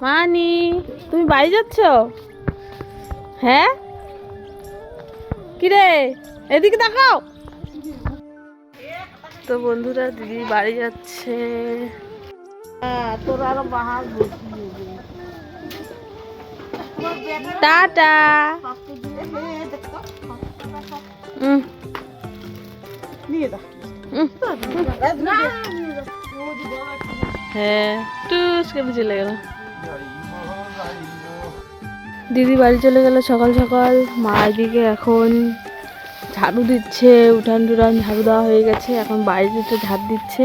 মানি তুমি বাড়ি যাচ্ছ? হ্যাঁ? কিরে এদিকে দেখাও তো বন্ধুরা দিদি বাড়ি যাচ্ছে। তোর আরও বাহার টাটা। হ্যাঁ টুস করে চলে গেল। দিদি বাড়ি চলে গেল সকাল সকাল। মা এদিকে এখন ঝাড়ু দিচ্ছে, উঠান টুটান ঝাড়ু দেওয়া হয়ে গেছে, এখন বাড়িতে তো ঝাড় দিচ্ছে।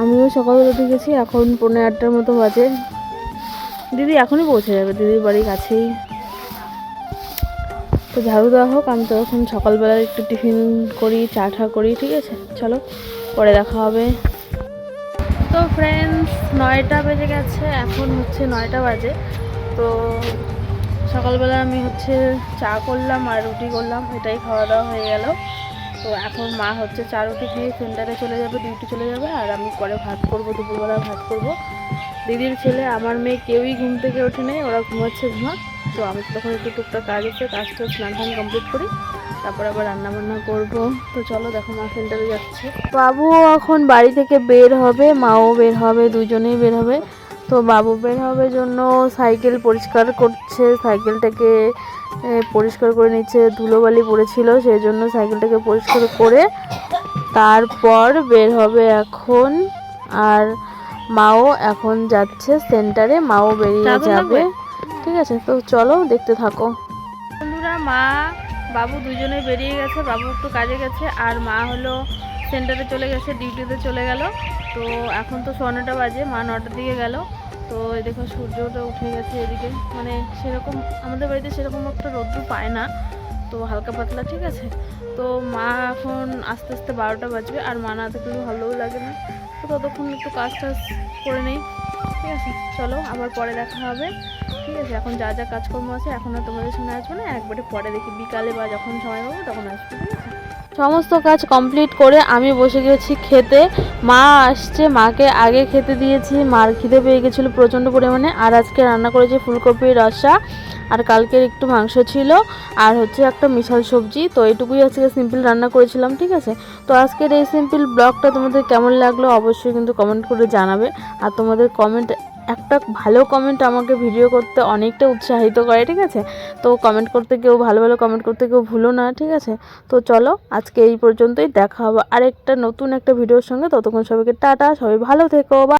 আমিও সকালে উঠে গেছি, এখন পনেরো আটটার মতো বাজে। দিদি এখনই পৌঁছে যাবে, দিদির বাড়ির কাছেই। তো ঝাড়ু দেওয়া হোক, আমি তো এখন সকালবেলা একটু টিফিন করি চা ঠা করি, ঠিক আছে? চলো, পরে দেখা হবে। তো ফ্রেন্ডস নয়টা বেজে গেছে, এখন হচ্ছে নয়টা বাজে। তো সকালবেলা আমি হচ্ছে চা করলাম আর রুটি করলাম, এটাই খাওয়া দাওয়া হয়ে গেল। তো এখন মা হচ্ছে চা রুটি খেয়ে সেন্টারে চলে যাবে ডিউটি চলে যাবে, আর আমি পরে ভাত করব, দুপুরবেলা ভাত করব। দিদির ছেলে, আমার মেয়ে কেউই ঘুম থেকে ওঠে নেই, ওরা ঘুমাচ্ছে ঘুমা তো আমি তো তখন একটু টুকটাক কাজ আছে কাজটা স্নান টান কমপ্লিট করি তারপর আবার রান্না বান্না করব। তো চলো দেখো মা সেন্টারে যাচ্ছে। বাবু এখন বাড়ি থেকে বের হবে মাও বের হবে দুজনেই বের হবে। তো বাবু বের হবে জন্য সাইকেল পরিষ্কার করছে সাইকেলটাকে পরিষ্কার করে নিচ্ছে ধুলোবালি পড়েছিল সেই জন্য সাইকেলটাকে পরিষ্কার করে তারপর বের হবে এখন। আর মাও এখন যাচ্ছে সেন্টারে মাও বেরিয়ে যাবে? ঠিক আছে, তো চলো দেখতে থাকো। বন্ধুরা, মা, বাবু দুজনে বেরিয়ে গেছে, বাবু একটু কাজে গেছে, আর মা হলো সেন্টারে চলে গেছে, ডিউটিতে চলে গেল। তো এখন তো নটা বাজে, মা নটার দিকে গেল। তো দেখো সূর্যটা উঠে গেছে এদিকে। মানে সেরকম, আমাদের বাড়িতে সেরকম একটা রোদ্দুর পায় না। তো হালকা পাতলা, ঠিক আছে? তো মা এখন আস্তে আস্তে বারোটা বাজবে আর মা না থাকলে ভালোও লাগে না। তো ততক্ষণ একটু কাজ টাজ করে নেই, ঠিক আছে? চলো, আবার পরে দেখা হবে, ঠিক আছে? এখন যা যা কাজকর্ম আছে, এখন আর তোমাদের সামনে আসব না, একবারে পরে দেখি। বিকালে বা যখন সময় পাবো তখন আসব, ঠিক আছে? সমস্ত কাজ কমপ্লিট করে আমি বসে গেছি খেতে। মা আসছে, মাকে আগে খেতে দিয়েছি। মার খিদে পেয়ে গেছিল প্রচণ্ড পরিমাণে। আর আজকে রান্না করেছি ফুলকপির রসা। আর কালকের একটু মাংস ছিল। আর হচ্ছে একটা মিশাল সবজি। তো এটুকুই আজকে সিম্পল রান্না করেছিলাম, ঠিক আছে? তো আজকের এই সিম্পল ব্লগটা তোমাদের কেমন লাগল অবশ্যই কিন্তু কমেন্ট করে জানাবে। আর তোমাদের কমেন্ট একটা ভালো কমেন্ট আমাকে ভিডিও করতে অনেকটা উৎসাহিত করে, ঠিক আছে? তো কমেন্ট করতে কেউ, ভালো ভালো কমেন্ট করতে কেউ ভুলো না, ঠিক আছে? তো চলো আজকে এই পর্যন্তই, দেখা হবে আরেকটা নতুন একটা ভিডিওর সঙ্গে। ততক্ষণ সবাইকে টাটা, সবাই ভালো থেকো